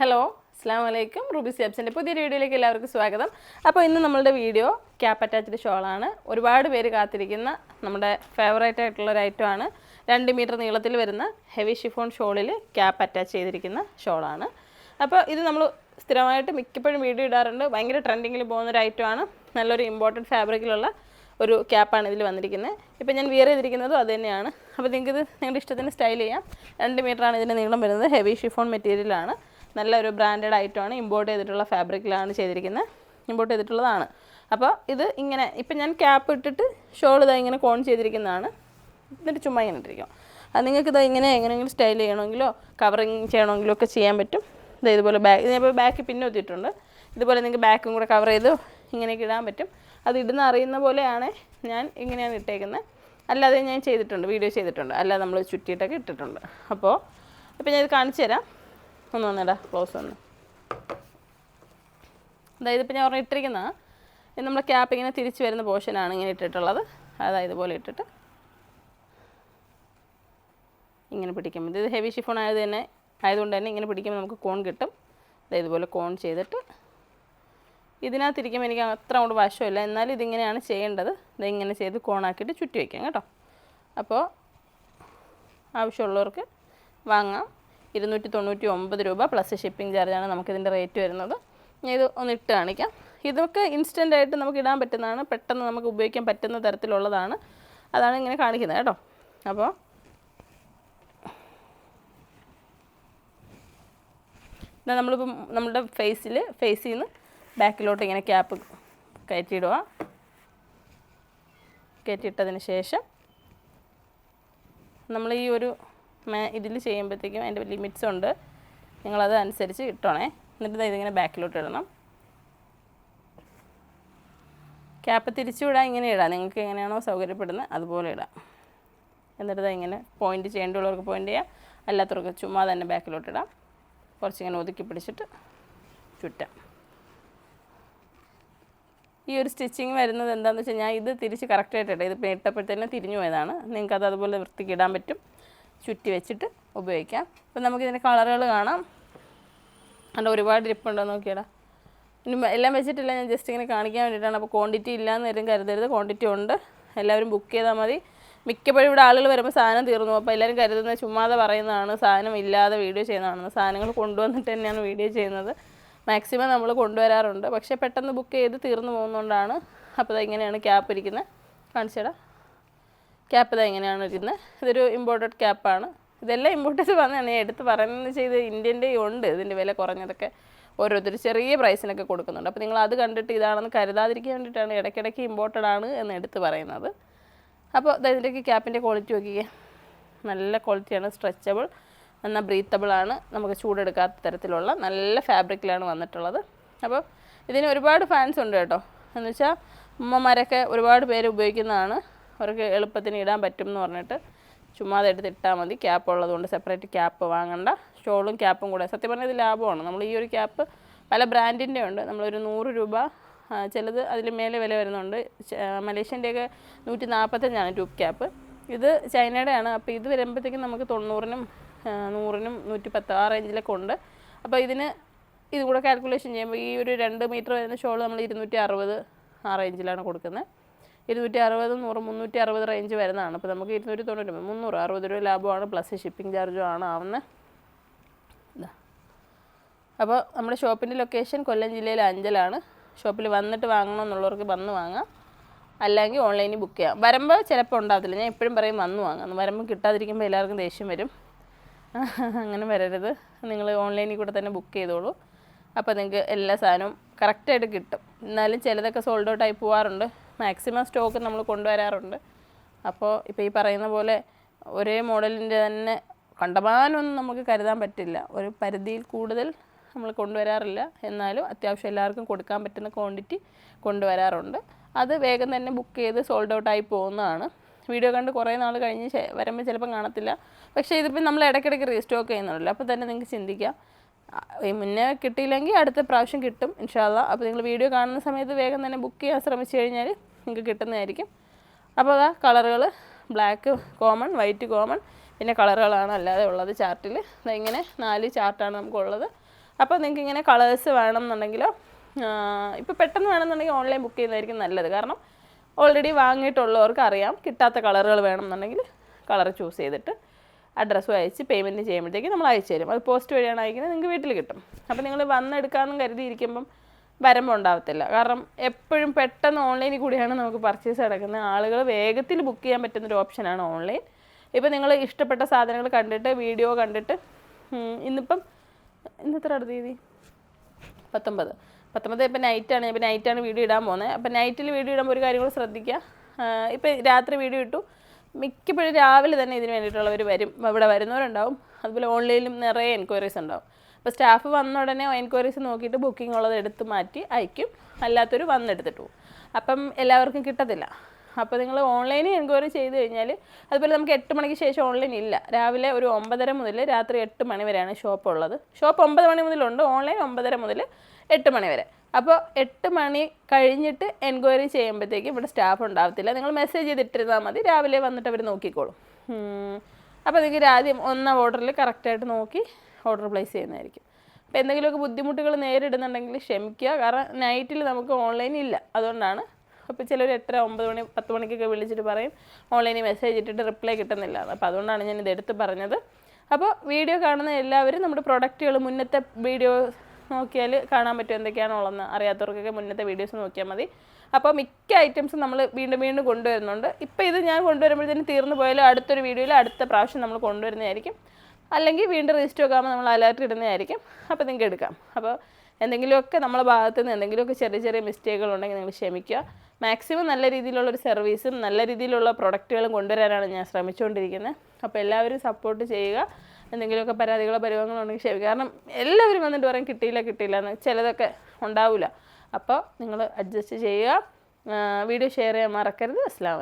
Hello അസ്സാം വലൈക്കും Ruby സ്യാബ്സിന്റെ പുതിയ വീഡിയോയിലേക്ക് എല്ലാവർക്കും സ്വാഗതം. അപ്പോൾ ഇന്ന് നമ്മളുടെ വീഡിയോ ക്യാപ്പ് അറ്റാച്ച്ഡ് ഷോളാണ് ഒരുപാട് പേര് കാത്തിരിക്കുന്ന നമ്മുടെ ഫേവറേറ്റ് ആയിട്ടുള്ള ഒരു ഐറ്റമാണ് രണ്ട് മീറ്റർ നീളത്തിൽ വരുന്ന ഹെവി ഷിഫോൺ ഷോളിൽ ക്യാപ് അറ്റാച്ച് ചെയ്തിരിക്കുന്ന ഷോളാണ് അപ്പോൾ ഇത് നമ്മൾ സ്ഥിരമായിട്ട് മിക്കപ്പോഴും വീഡിയോ ഇടാറുണ്ട്. ഭയങ്കര ട്രെൻഡിങ്ങിൽ പോകുന്ന ഒരു ഐറ്റമാണ് നല്ലൊരു ഇമ്പോർട്ടന്റ് ഫാബ്രിക്കിലുള്ള ഒരു ക്യാപ്പാണ് ഇതിൽ വന്നിരിക്കുന്നത്. ഇപ്പോൾ ഞാൻ വിയർ ചെയ്തിരിക്കുന്നതും അത് തന്നെയാണ്. അപ്പോൾ നിങ്ങൾക്ക് ഇത് നിങ്ങളുടെ ഇഷ്ടത്തിന് സ്റ്റൈൽ ചെയ്യാം. രണ്ട് മീറ്ററാണ് ഇതിന്റെ നീളം വരുന്നത്. ഹെവി ഷിഫോൺ മെറ്റീരിയലാണ് നല്ലൊരു ബ്രാൻഡഡ് ആയിട്ടാണ് ഇമ്പോർട്ട് ചെയ്തിട്ടുള്ള ഫാബ്രിക്കിലാണ് ചെയ്തിരിക്കുന്നത്. ഇമ്പോർട്ട് ചെയ്തിട്ടുള്ളതാണ്. അപ്പോൾ ഇത് ഇങ്ങനെ ഇപ്പം ഞാൻ ക്യാപ്പ് ഇട്ടിട്ട് ഷോൾ ഇതാ ഇങ്ങനെ കോൺ ചെയ്തിരിക്കുന്നതാണ്. എന്നിട്ട് ചുമ്മാ ഇങ്ങനെ ഇട്ടിരിക്കും. അത് നിങ്ങൾക്ക് ഇതാ ഇങ്ങനെ എങ്ങനെയെങ്കിലും സ്റ്റൈൽ ചെയ്യണമെങ്കിലോ കവറിങ് ചെയ്യണമെങ്കിലോ ഒക്കെ ചെയ്യാൻ പറ്റും. ഇത് ഇതുപോലെ ബാക്ക് ഇതിപ്പോൾ ബാക്ക് പിന്നെ ഒത്തിയിട്ടുണ്ട് ഇതുപോലെ നിങ്ങൾക്ക് ബാക്കും കൂടെ കവർ ചെയ്ത് ഇങ്ങനെയൊക്കെ ഇടാൻ പറ്റും. അത് ഇടുന്ന അറിയുന്ന പോലെയാണ് ഞാൻ ഇങ്ങനെയാണ് ഇട്ടേക്കുന്നത്. അല്ലാതെ ഞാൻ ചെയ്തിട്ടുണ്ട് വീഡിയോ ചെയ്തിട്ടുണ്ട്. അല്ലാതെ നമ്മൾ ചുറ്റിയിട്ടൊക്കെ ഇട്ടിട്ടുണ്ട്. അപ്പോൾ അപ്പോൾ ഞാൻ ഇത് കാണിച്ചു തരാം. ഒന്ന് വന്നിടാ ക്ലോസ് ഒന്ന്. അതായത് ഇപ്പോൾ ഞാൻ പറഞ്ഞ ഇട്ടിരിക്കുന്ന നമ്മൾ ക്യാപ്പ് ഇങ്ങനെ തിരിച്ച് വരുന്ന പോർഷനാണ് ഇങ്ങനെ ഇട്ടിട്ടുള്ളത്. അതായത് ഇതുപോലെ ഇട്ടിട്ട് ഇങ്ങനെ പിടിക്കും ഇത് ഹെവി ഷിഫോൺ ആയത് തന്നെ ആയതുകൊണ്ട് തന്നെ ഇങ്ങനെ പിടിക്കുമ്പോൾ നമുക്ക് കോൺ കിട്ടും. അതായത് ഇതുപോലെ കോൺ ചെയ്തിട്ട് ഇതിനകത്തിരിക്കുമ്പോൾ എനിക്ക് അത്ര കൊണ്ട് വശമില്ല. എന്നാലും ഇതിങ്ങനെയാണ് ചെയ്യേണ്ടത്. ഇതിങ്ങനെ ചെയ്ത് കോണാക്കിയിട്ട് ചുറ്റി വയ്ക്കാം കേട്ടോ. അപ്പോൾ ആവശ്യമുള്ളവർക്ക് വാങ്ങാം. ഇരുന്നൂറ്റി തൊണ്ണൂറ്റി ഒമ്പത് രൂപ പ്ലസ് ഷിപ്പിംഗ് ചാർജാണ് നമുക്കിതിന്റെ റേറ്റ് വരുന്നത്. ഞാൻ ഇത് ഒന്ന് ഇട്ട് കാണിക്കാം. ഇതൊക്കെ ഇൻസ്റ്റന്റ് ആയിട്ട് നമുക്ക് ഇടാൻ പറ്റുന്നതാണ്. പെട്ടെന്ന് നമുക്ക് ഉപയോഗിക്കാൻ പറ്റുന്ന തരത്തിലുള്ളതാണ്. അതാണ് ഇങ്ങനെ കാണിക്കുന്നത് കേട്ടോ. അപ്പോൾ നമ്മളിപ്പം നമ്മുടെ ഫേസിൽ ഫേസിൽ നിന്ന് ബാക്കിലോട്ട് ഇങ്ങനെ ക്യാപ്പ് കയറ്റിയിടുക. കയറ്റിയിട്ടതിന് ശേഷം നമ്മൾ ഈ ഒരു ഇതിൽ ചെയ്യുമ്പോഴത്തേക്കും അതിന്റെ ലിമിറ്റ്സ് ഉണ്ട്. നിങ്ങളത് അനുസരിച്ച് ഇട്ടോണേ. എന്നിട്ട് ഇതിങ്ങനെ ബാക്കിലോട്ട് ഇടണം. ക്യാപ്പ് തിരിച്ചു വിടാൻ ഇങ്ങനെ ഇടാം. നിങ്ങൾക്ക് എങ്ങനെയാണോ സൗകര്യപ്പെടുന്നത് അതുപോലെ ഇടാം. എന്നിട്ട് ഇങ്ങനെ പോയിന്റ് ചെയ്യേണ്ടവർക്ക് പോയിന്റ് ചെയ്യാം. അല്ലാത്തവർക്ക് ചുമ്മാ തന്നെ ബാക്കിലോട്ട് ഇടാം. കുറച്ചിങ്ങനെ ഒതുക്കി പിടിച്ചിട്ട് ചുറ്റാം. ഈ ഒരു സ്റ്റിച്ചിങ് വരുന്നത് എന്താണെന്ന് വെച്ചാൽ ഞാൻ ഇത് തിരിച്ച് കറക്റ്റായിട്ട് ഇടാം. ഇത് ഇട്ടപ്പോഴത്തേനും തിരിഞ്ഞു പോയതാണ്. നിങ്ങൾക്ക് അത് അതുപോലെ വൃത്തിക്ക് ഇടാൻ പറ്റും. ചുറ്റി വെച്ചിട്ട് ഉപയോഗിക്കാം. അപ്പം നമുക്കിതിന്റെ കളറുകൾ കാണാം. അതിന്റെ ഒരുപാട് ഇരിപ്പുണ്ടോ നോക്കിയടാ. ഇനി എല്ലാം വെച്ചിട്ടില്ല ഞാൻ ജസ്റ്റ് ഇങ്ങനെ കാണിക്കാൻ വേണ്ടിയിട്ടാണ്. അപ്പോൾ ക്വാണ്ടിറ്റി ഇല്ലയെന്ന് വരും കരുതരുത്. ക്വാണ്ടിറ്റി ഉണ്ട്. എല്ലാവരും ബുക്ക് ചെയ്താൽ മതി. മിക്കപ്പോഴും ഇവിടെ ആളുകൾ വരുമ്പോൾ സാധനം തീർന്നു. അപ്പോൾ എല്ലാവരും കരുതുന്നത് ചുമ്മാതെ പറയുന്നതാണ്. സാധനം ഇല്ലാതെ വീഡിയോ ചെയ്യുന്നതാണെന്ന്. സാധനങ്ങൾ കൊണ്ടുവന്നിട്ട് തന്നെയാണ് വീഡിയോ ചെയ്യുന്നത്. മാക്സിമം നമ്മൾ കൊണ്ടുവരാറുണ്ട്. പക്ഷേ പെട്ടെന്ന് ബുക്ക് ചെയ്ത് തീർന്നു പോകുന്നതുകൊണ്ടാണ്. അപ്പോൾ ഇങ്ങനെയാണ് ക്യാപ്പ് ഇരിക്കുന്നത്? കാണിച്ചേടാ. ക്യാപ്പ് ഇത് എങ്ങനെയാണ് ഇരിക്കുന്നത് ഇതൊരു ഇമ്പോർട്ടഡ് ക്യാപ്പാണ് ഇതെല്ലാം ഇമ്പോർട്ട് ചെയ്ത് വന്നതാണ് ഞാൻ എടുത്ത് പറയുന്നത് ചെയ്ത് ഇന്ത്യന്റെ ഉണ്ട്. ഇതിന്റെ വില കുറഞ്ഞതൊക്കെ ഓരോരുത്തർ ചെറിയ പ്രൈസിനൊക്കെ കൊടുക്കുന്നുണ്ട്. അപ്പോൾ നിങ്ങൾ അത് കണ്ടിട്ട് ഇതാണെന്ന് കരുതാതിരിക്കാൻ വേണ്ടിയിട്ടാണ് ഇടയ്ക്കിടയ്ക്ക് ഇമ്പോർട്ടഡ് ആണ് എന്ന് എടുത്ത് പറയുന്നത്. അപ്പോൾ ഇതിന്റെയൊക്കെ ക്യാപ്പിന്റെ ക്വാളിറ്റി നോക്കിക്കേ. നല്ല ക്വാളിറ്റിയാണ് സ്ട്രെച്ചബിൾ എന്നാൽ ബ്രീത്തബിൾ ആണ്. നമുക്ക് ചൂടെടുക്കാത്ത തരത്തിലുള്ള നല്ല ഫാബ്രിക്കിലാണ് വന്നിട്ടുള്ളത്. അപ്പോൾ ഇതിന് ഒരുപാട് ഫാൻസ് ഉണ്ട് കേട്ടോ. എന്ന് വെച്ചാൽ ഉമ്മമാരൊക്കെ ഒരുപാട് പേര് ഉപയോഗിക്കുന്നതാണ്. അവർക്ക് എളുപ്പത്തിന് ഇടാൻ പറ്റും എന്ന് പറഞ്ഞിട്ട് ചുമ്മാതെ എടുത്ത് ഇട്ടാൽ മതി. ക്യാപ്പ് ഉള്ളതുകൊണ്ട് സെപ്പറേറ്റ് ക്യാപ്പ് വാങ്ങണ്ട. ഷോളും ക്യാപ്പും കൂടെ. സത്യം പറഞ്ഞാൽ ഇത് ലാഭമാണ്. നമ്മൾ ഈ ഒരു ക്യാപ്പ് പല ബ്രാൻഡിന്റെ ഉണ്ട്. നമ്മളൊരു നൂറ് രൂപ ചിലത് അതിൽ മേലെ വില വരുന്നുണ്ട്. മലേഷ്യന്റെയൊക്കെ നൂറ്റി നാൽപ്പത്തഞ്ചാണ് ട്യൂബ് ക്യാപ്പ് ഇത് ചൈനയുടെയാണ് അപ്പോൾ ഇത് വരുമ്പോഴത്തേക്കും നമുക്ക് തൊണ്ണൂറിനും നൂറിനും നൂറ്റി പത്ത് ആ റേഞ്ചിലൊക്കെ ഉണ്ട്. അപ്പോൾ ഇതിന് ഇത് കൂടെ കാൽക്കുലേഷൻ ചെയ്യുമ്പോൾ ഈ ഒരു രണ്ട് മീറ്റർ വരുന്ന ഷോൾ നമ്മൾ ഇരുന്നൂറ്റി അറുപത് ആ റേഞ്ചിലാണ് കൊടുക്കുന്നത് ഇരുന്നൂറ്റി അറുപത് നൂറ് മുന്നൂറ്റി അറുപത് റേഞ്ച് വരുന്നതാണ്. അപ്പോൾ നമുക്ക് ഇരുന്നൂറ്റി തൊണ്ണൂറ്റി മുന്നൂറ് അറുപത് രൂപ ലാഭമാണ്. പ്ലസ് ഷിപ്പിംഗ് ചാർജും ആണ് ആവുന്നത്. അപ്പോൾ നമ്മുടെ ഷോപ്പിന്റെ ലൊക്കേഷൻ കൊല്ലം ജില്ലയിലെ അഞ്ചലാണ്. ഷോപ്പിൽ വന്നിട്ട് വാങ്ങണം എന്നുള്ളവർക്ക് വന്ന് വാങ്ങാം. അല്ലെങ്കിൽ ഓൺലൈനിൽ ബുക്ക് ചെയ്യാം. വരുമ്പോൾ ചിലപ്പോൾ ഉണ്ടാകത്തില്ല ഞാൻ എപ്പോഴും പറയും വന്ന് വാങ്ങാം. വരുമ്പോൾ കിട്ടാതിരിക്കുമ്പോൾ എല്ലാവർക്കും ദേഷ്യം വരും. അങ്ങനെ വരരുത്. നിങ്ങൾ ഓൺലൈനിൽ കൂടെ തന്നെ ബുക്ക് ചെയ്തോളൂ. അപ്പോൾ നിങ്ങൾക്ക് എല്ലാ സാധനവും കറക്റ്റായിട്ട് കിട്ടും. എന്നാലും ചിലതൊക്കെ സോൾഡ് ഔട്ടായി പോകാറുണ്ട് മാക്സിമം സ്റ്റോക്ക് നമ്മൾ കൊണ്ടുവരാറുണ്ട്. അപ്പോൾ ഇപ്പോൾ ഈ പറയുന്ന പോലെ ഒരേ മോഡലിന്റെ തന്നെ കണ്ടമാനമൊന്നും നമുക്ക് കരുതാൻ പറ്റില്ല. ഒരു പരിധിയിൽ കൂടുതൽ നമ്മൾ കൊണ്ടുവരാറില്ല. എന്നാലും അത്യാവശ്യം എല്ലാവർക്കും കൊടുക്കാൻ പറ്റുന്ന ക്വാണ്ടിറ്റി കൊണ്ടുവരാറുണ്ട്. അത് വേഗം തന്നെ ബുക്ക് ചെയ്ത് സോൾഡ് ഔട്ട് ആയി പോകുന്നതാണ്. വീഡിയോ കണ്ട് കുറേ നാൾ കഴിഞ്ഞ് വരുമ്പോൾ ചിലപ്പം കാണത്തില്ല. പക്ഷേ ഇതിപ്പോൾ നമ്മൾ ഇടയ്ക്കിടയ്ക്ക് റീസ്റ്റോക്ക് ചെയ്യുന്നുണ്ടല്ലോ. അപ്പോൾ തന്നെ നിങ്ങൾക്ക് ചിന്തിക്കാം. മുന്നേ കിട്ടിയില്ലെങ്കിൽ അടുത്ത പ്രാവശ്യം കിട്ടും ഇൻഷാല്ല അപ്പോൾ നിങ്ങൾ വീഡിയോ കാണുന്ന സമയത്ത് വേഗം തന്നെ ബുക്ക് ചെയ്യാൻ ശ്രമിച്ചു കഴിഞ്ഞാൽ നിങ്ങൾക്ക് കിട്ടുന്നതായിരിക്കും. അപ്പോൾ അതാ കളറുകൾ ബ്ലാക്ക് കോമൺ വൈറ്റ് കോമൺ പിന്നെ കളറുകളാണ് അല്ലാതെ ഉള്ളത് ചാർട്ടിൽ. ഇങ്ങനെ നാല് ചാർട്ടാണ് നമുക്കുള്ളത്. അപ്പോൾ നിങ്ങൾക്ക് ഇങ്ങനെ കളേഴ്സ് വേണമെന്നുണ്ടെങ്കിലോ ഇപ്പോൾ പെട്ടെന്ന് വേണമെന്നുണ്ടെങ്കിൽ ഓൺലൈൻ ബുക്ക് ചെയ്യുന്നതായിരിക്കും നല്ലത്. കാരണം ഓൾറെഡി വാങ്ങിയിട്ടുള്ളവർക്ക് അറിയാം കിട്ടാത്ത കളറുകൾ വേണമെന്നുണ്ടെങ്കിൽ കളർ ചൂസ് ചെയ്തിട്ട് അഡ്രസ്സും അയച്ച് പേയ്മെന്റ് ചെയ്യുമ്പോഴത്തേക്ക് നമ്മൾ അയച്ചു തരും. അത് പോസ്റ്റ് വഴിയാണ് അയക്കുന്നത് നിങ്ങൾക്ക് വീട്ടിൽ കിട്ടും. അപ്പോൾ നിങ്ങൾ വന്നെടുക്കാമെന്ന് കരുതിയിരിക്കുമ്പം വരുമ്പോൾ ഉണ്ടാവത്തില്ല. കാരണം എപ്പോഴും പെട്ടെന്ന് ഓൺലൈനിൽ കൂടിയാണ് നമുക്ക് പർച്ചേസ് നടക്കുന്നത്. ആളുകൾ വേഗത്തിൽ ബുക്ക് ചെയ്യാൻ പറ്റുന്നൊരു ഓപ്ഷനാണ് ഓൺലൈൻ ഇപ്പോൾ നിങ്ങൾ ഇഷ്ടപ്പെട്ട സാധനങ്ങൾ കണ്ടിട്ട് വീഡിയോ കണ്ടിട്ട് ഇന്നിപ്പം അടുത്ത തീയതി? പത്തൊമ്പത്. പത്തൊമ്പത് ഇപ്പം നൈറ്റാണ് ഇപ്പം നൈറ്റാണ് വീഡിയോ ഇടാൻ പോകുന്നത് അപ്പം നൈറ്റിൽ വീഡിയോ ഇടുമ്പോൾ ഒരു കാര്യങ്ങൾ ശ്രദ്ധിക്കുക ഇപ്പം രാത്രി വീഡിയോ ഇട്ടു. മിക്കപ്പോഴും രാവിലെ തന്നെ ഇതിന് വേണ്ടിയിട്ടുള്ളവർ വരും. ഇവിടെ വരുന്നവരുണ്ടാവും. അതുപോലെ ഓൺലൈനിലും നിറയെ എൻക്വയറീസ് ഉണ്ടാവും. അപ്പോൾ സ്റ്റാഫ് വന്ന ഉടനെ എൻക്വയറീസ് നോക്കിയിട്ട് ബുക്കിംഗ് ഉള്ളത് എടുത്ത് മാറ്റി അയക്കും. അല്ലാത്തൊരു വന്നെടുത്തിട്ട് പോകും. അപ്പം എല്ലാവർക്കും കിട്ടത്തില്ല. അപ്പോൾ നിങ്ങൾ ഓൺലൈനിൽ എൻക്വയറി ചെയ്ത് കഴിഞ്ഞാൽ അതുപോലെ നമുക്ക് എട്ട് മണിക്ക് ശേഷം ഓൺലൈൻ ഇല്ല. രാവിലെ ഒരു ഒമ്പതര മുതൽ രാത്രി എട്ട് മണി വരെയാണ് ഷോപ്പ് ഉള്ളത്. ഷോപ്പ് ഒമ്പത് മണി മുതലുണ്ട്. ഓൺലൈൻ ഒമ്പതര മുതൽ എട്ട് മണി വരെ. അപ്പോൾ എട്ട് മണി കഴിഞ്ഞിട്ട് എൻക്വയറി ചെയ്യുമ്പോഴത്തേക്കും ഇവിടെ സ്റ്റാഫ് ഉണ്ടാവത്തില്ല. നിങ്ങൾ മെസ്സേജ് ചെയ്തിട്ടിരുന്നാൽ മതി. രാവിലെ വന്നിട്ട് അവർ നോക്കിക്കോളും. അപ്പോൾ നിങ്ങൾക്ക് ആദ്യം ഒന്നാം ഓർഡറിൽ കറക്റ്റായിട്ട് നോക്കി ഓർഡർ പ്ലേസ് ചെയ്യുന്നതായിരിക്കും. അപ്പോൾ എന്തെങ്കിലുമൊക്കെ ബുദ്ധിമുട്ടുകൾ നേരിടുന്നുണ്ടെങ്കിൽ ക്ഷമിക്കുക. കാരണം നൈറ്റിൽ നമുക്ക് ഓൺലൈൻ ഇല്ല. അതുകൊണ്ടാണ് അപ്പോൾ ചിലർ എത്ര ഒമ്പത് മണി പത്ത് മണിക്കൊക്കെ വിളിച്ചിട്ട് പറയും ഓൺലൈനിൽ മെസ്സേജ് ഇട്ടിട്ട് റിപ്ലൈ കിട്ടുന്നില്ല അപ്പോൾ അതുകൊണ്ടാണ് ഞാൻ ഇത് എടുത്ത് പറഞ്ഞത്. അപ്പോൾ വീഡിയോ കാണുന്ന എല്ലാവരും നമ്മുടെ പ്രൊഡക്റ്റുകൾ മുന്നത്തെ വീഡിയോ നോക്കിയാൽ കാണാൻ പറ്റും എന്തൊക്കെയാണുള്ളതെന്ന് അറിയാത്തവർക്കൊക്കെ മുന്നത്തെ വീഡിയോസ് നോക്കിയാൽ മതി. അപ്പോൾ മിക്ക ഐറ്റംസും നമ്മൾ വീണ്ടും വീണ്ടും കൊണ്ടുവരുന്നുണ്ട്. ഇപ്പോൾ ഇത് ഞാൻ കൊണ്ടുവരുമ്പോഴത്തേന് തീർന്നു പോയാലും അടുത്തൊരു വീഡിയോയിൽ അടുത്ത പ്രാവശ്യം നമ്മൾ കൊണ്ടുവരുന്നതായിരിക്കും. അല്ലെങ്കിൽ വീണ്ടും രജിസ്റ്റർ ആകുമ്പോൾ നമ്മൾ അലേർട്ട് ഇടുന്നതായിരിക്കും. അപ്പോൾ നിങ്ങൾക്ക് എടുക്കാം. അപ്പോൾ എന്തെങ്കിലുമൊക്കെ നമ്മളെ ഭാഗത്ത് നിന്ന് എന്തെങ്കിലുമൊക്കെ ചെറിയ ചെറിയ മിസ്റ്റേക്കുകൾ ഉണ്ടെങ്കിൽ നിങ്ങൾ ക്ഷമിക്കുക. മാക്സിമം നല്ല രീതിയിലുള്ള ഒരു സർവീസും നല്ല രീതിയിലുള്ള പ്രൊഡക്റ്റുകളും കൊണ്ടുവരാനാണ് ഞാൻ ശ്രമിച്ചുകൊണ്ടിരിക്കുന്നത്. അപ്പോൾ എല്ലാവരും സപ്പോർട്ട് ചെയ്യുക. എന്തെങ്കിലുമൊക്കെ പരാതികളോ പരിഭവങ്ങളോ ഉണ്ടെങ്കിൽ ക്ഷമിക്കുക. കാരണം എല്ലാവരും വന്നിട്ട് പറയും കിട്ടിയില്ല കിട്ടിയില്ല എന്ന് ചിലതൊക്കെ ഉണ്ടാവില്ല. അപ്പോൾ നിങ്ങൾ അഡ്ജസ്റ്റ് ചെയ്യുക. വീഡിയോ ഷെയർ ചെയ്യാൻ മറക്കരുത്. അസ്സാം